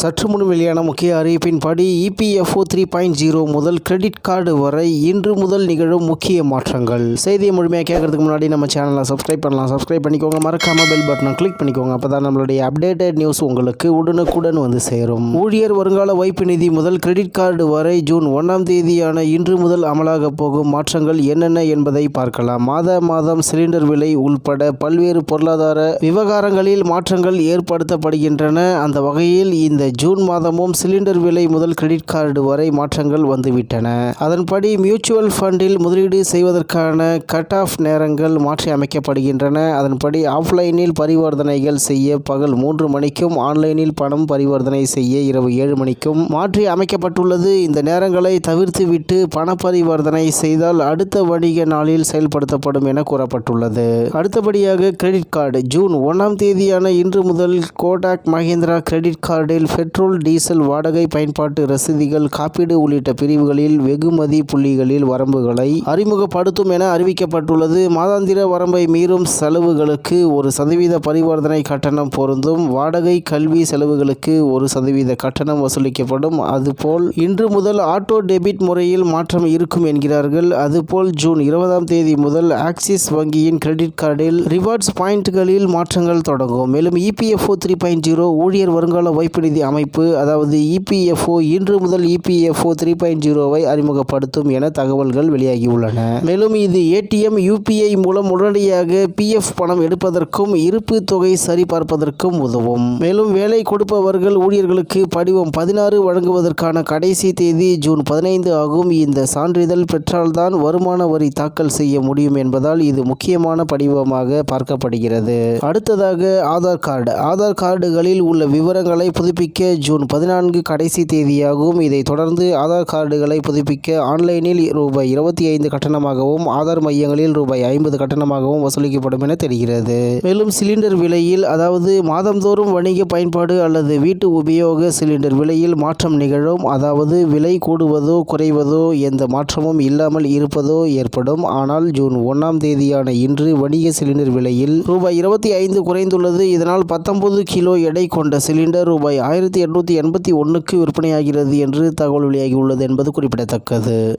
சற்று முன் வெளியான முக்கிய அறிவிப்பின்படி இபிஎஃப்ஓ த்ரீ பாயிண்ட் ஜீரோ முதல் கிரெடிட் கார்டு வரை இன்று முதல் நிகழும் முக்கிய மாற்றங்கள். செய்தியை முழுமையாக கேட்கறதுக்கு முன்னாடி நம்ம சேனலை சப்ஸ்கிரைப் பண்ணலாம். சப்ஸ்கிரைப் பண்ணிக்கோங்க. மறக்காம பெல் பட்டனை கிளிக் பண்ணிக்கோங்க. அப்போ தான் நம்மளுடைய அப்டேட்டட் நியூஸ் உங்களுக்கு உடனுக்குடன் வந்து சேரும். ஊழியர் வருங்கால வைப்பு நிதி முதல் கிரெடிட் கார்டு வரை ஜூன் ஒன்றாம் தேதியான இன்று முதல் அமலாக போகும் மாற்றங்கள் என்னென்ன என்பதை பார்க்கலாம். மாத மாதம் சிலிண்டர் விலை உள்பட பல்வேறு பொருளாதார விவகாரங்களில் மாற்றங்கள் ஏற்படுத்தப்படுகின்றன. அந்த வகையில் இந்த ஜூன் மாதமும் சிலிண்டர் விலை முதல் கிரெடிட் கார்டு வரை மாற்றங்கள் வந்துவிட்டன. அதன்படி மியூச்சுவல் ஃபண்டில் முதலீடு செய்வதற்கான கட் ஆஃப் நேரங்கள் மாற்றி அமைக்கப்படுகின்றன. அதன்படி ஆஃப்லைனில் பரிவர்த்தனைகள் செய்ய பகல் மூன்று மணிக்கும் ஆன்லைனில் பணம் பரிவர்த்தனை செய்ய இரவு ஏழு மணிக்கும் மாற்றி அமைக்கப்பட்டுள்ளது. இந்த நேரங்களை தவிர்த்துவிட்டு பண பரிவர்த்தனை செய்தால் அடுத்த வணிக நாளில் செயல்படுத்தப்படும் என கூறப்பட்டுள்ளது. அடுத்தபடியாக கிரெடிட் கார்டு ஜூன் ஒன்றாம் தேதியான இன்று முதல் கோடாக் மஹிந்திரா கிரெடிட் கார்டில் பெட்ரோல் டீசல் வாடகை பயன்பாட்டு ரசீதிகள் காப்பீடு உள்ளிட்ட பிரிவுகளில் வெகுமதி புள்ளிகளில் வரம்புகளை அறிமுகப்படுத்தும் என அறிவிக்கப்பட்டுள்ளது. மாதாந்திர வரம்பை மீறும் செலவுகளுக்கு ஒரு சதவீத பரிவர்த்தனை கட்டணம் பொருந்தும். வாடகை கல்வி செலவுகளுக்கு ஒரு சதவீத கட்டணம் வசூலிக்கப்படும். அதுபோல் இன்று முதல் ஆட்டோ டெபிட் முறையில் மாற்றம் இருக்கும் என்கிறார்கள். அதுபோல் ஜூன் இருபதாம் தேதி முதல் ஆக்சிஸ் வங்கியின் கிரெடிட் கார்டில் ரிவார்ட்ஸ் பாயிண்ட்களில் மாற்றங்கள் தொடங்கும். மேலும் இபிஎஃப்ஓ த்ரீ பாயிண்ட் ஜீரோ ஊழியர் வருங்கால வைப்பு நிதி அமைப்பு அதாவது இபிஎஃப்ஓ இன்று முதல் இபிஎஃப்ஓ த்ரீ பாயிண்ட் ஜீரோவை அறிமுகப்படுத்தும் என தகவல்கள் வெளியாகியுள்ளன. மேலும் இது ஏடிஎம் யூபிஐ மூலம் உடனடியாக பிஎஃப் பணம் எடுப்பதற்கும் இருப்பு தொகை சரிபார்ப்பதற்கும் உதவும். மேலும் வேலை கொடுப்பவர்கள் ஊழியர்களுக்கு படிவம் பதினாறு வழங்குவதற்கான கடைசி தேதி ஜூன் பதினைந்து ஆகும். இந்த சான்றிதழ் பெற்றால்தான் வருமான வரி தாக்கல் செய்ய முடியும் என்பதால் இது முக்கியமான படிவமாக பார்க்கப்படுகிறது. அடுத்ததாக ஆதார் கார்டு. ஆதார் கார்டுகளில் உள்ள விவரங்களை புதுப்பிக்க ஜூன் பதினான்கு கடைசி தேதியாகும். இதைத் தொடர்ந்து ஆதார் கார்டுகளை புதுப்பிக்க ஆன்லைனில் ரூபாய் இருபத்தி ஐந்து கட்டணமாகவும் ஆதார் மையங்களில் ரூபாய் ஐம்பது கட்டணமாகவும் வசூலிக்கப்படும் என தெரிகிறது. மேலும் சிலிண்டர் விலையில் அதாவது மாதந்தோறும் வணிக பயன்பாடு அல்லது வீட்டு உபயோக சிலிண்டர் விலையில் மாற்றம் நிகழும். அதாவது விலை கூடுவதோ குறைவதோ எந்த மாற்றமும் இல்லாமல் இருப்பதோ ஏற்படும். ஆனால் ஜூன் ஒன்றாம் தேதியான இன்று வணிக சிலிண்டர் விலையில் ரூபாய் இருபத்தி ஐந்து குறைந்துள்ளது. இதனால் பத்தொன்பது கிலோ எடை கொண்ட சிலிண்டர் ரூபாய் ஆயிரத்தி எண்ணூற்றி எண்பத்தி ஒன்றுக்கு விற்பனையாகிறது என்று தகவல் வெளியாகியுள்ளது என்பது குறிப்பிடத்தக்கது.